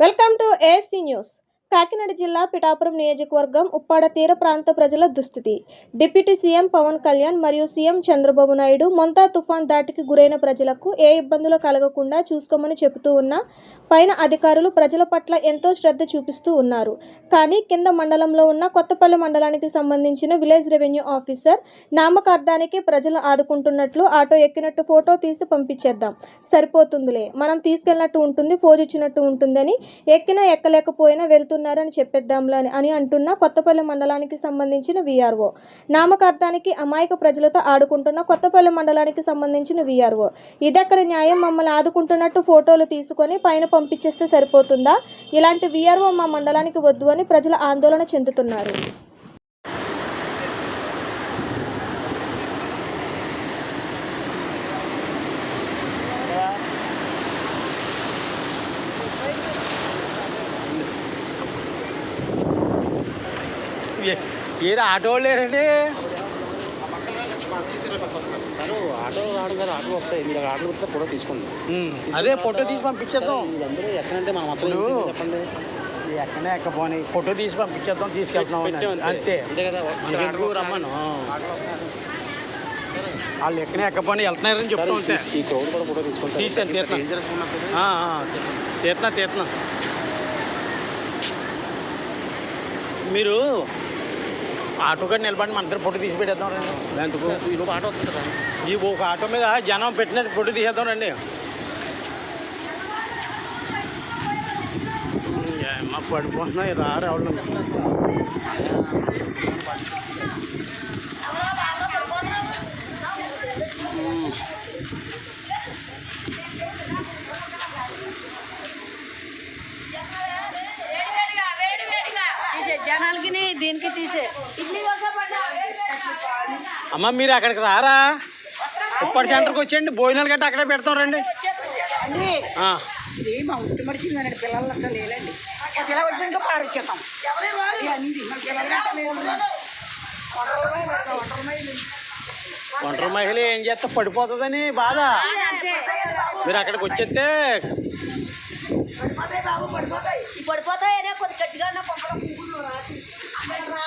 Welcome to ASC news Kakinada జిల్లా పిఠాపురం నియోజకవర్గం ఉప్పాడ తీర ప్రాంత ప్రజల దుస్థితి. డిప్యూటీ సీఎం పవన్ కళ్యాణ్ మరియు సీఎం చంద్రబాబు నాయుడు మొంతా తుఫాన్ దాటికి గురైన ప్రజలకు ఏ ఇబ్బందులు కలగకుండా చూసుకోమని చెబుతూ ఉన్న పైన అధికారులు ప్రజల పట్ల ఎంతో శ్రద్ధ చూపిస్తూ ఉన్నారు. కానీ కింద మండలంలో ఉన్న కొత్తపల్లి మండలానికి సంబంధించిన విలేజ్ రెవెన్యూ ఆఫీసర్ నామకార్థానికి ప్రజలు ఆదుకుంటున్నట్లు ఆటో ఎక్కినట్టు ఫోటో తీసి పంపించేద్దాం. సరిపోతుందిలే. మనం తీసుకెళ్ళినట్టు ఉంటుంది ఫోజ్ ఇచ్చినట్టు ఉంటుందని ఎక్కినా ఎక్కలేకపోయినా అని చెప్పేద్దాంలా అని- అని అంటున్న కొత్తపల్లి మండలానికి సంబంధించిన వీఆర్ఓ నామకార్థానికి అమాయక ప్రజలతో ఆడుకుంటున్న కొత్తపల్లి మండలానికి సంబంధించిన వీఆర్ఓ ఇదెక్కడ న్యాయం మమ్మల్ని ఆదుకుంటున్నట్టు ఫోటోలు తీసుకొని పైన పంపించేస్తే సరిపోతుందా? ఇలాంటి వీఆర్ఓ మా మండలానికి వద్దు అని ప్రజలు ఆందోళన చెందుతున్నారు. ఏదో ఆటో వాళ్ళు లేరండి. ఆటో రావడం కదా ఆటో వస్తాయి మీరు ఆటో వస్తే ఫోటో తీసుకోండి అదే ఫోటో తీసి పంపించేద్దాం. వీళ్ళందరూ ఎక్కడంటే మనం చేయాలి చెప్పండి ఎక్కడనే ఎక్కపోని ఫోటో తీసి పంపించేద్దాం తీసుకెళ్తున్నాం అంతే. అంతే కదా రమ్మను. వాళ్ళు ఎక్కడనే ఎక్కపోని వెళ్తున్నారని చెప్తూ ఉంటే ఈ క్రౌడ్ కూడా ఫోటో తీసుకుంటారు తీసాను, ఆ, తీస్తున్నా తీస్తున్నా. మీరు ఆటో గారు నిలబడి మన ఇద్దరు ఫోటో తీసి పెట్టేద్దాం రండి ఎందుకు ఈ లోపు ఆటో వస్తుంది కదా ఈ ఒక ఆటో మీద జనం పెట్టినట్టు ఫోటో తీసేద్దాం రండి. ఏమ్మా పడిపోతున్నాయి రారు ఎవరు తీసే జనాలకి దీనికి తీసే. అమ్మ మీరు అక్కడికి రారా? ఉప్పటి సెంటర్కి వచ్చేయండి భోజనాలు గట్ట అక్కడే పెడతాం రండి. మా ఉత్తి మనిషి లేదండి పారిచ్చేస్తాం లేదు ఒంటరి మహిళ ఏం చేస్తే పడిపోతుందని బాధ. మీరు అక్కడికి వచ్చేస్తే పడిపోతాయి బాబు పడిపోతాయి. పడిపోతాయి కొద్ది గట్టిగా ఉన్న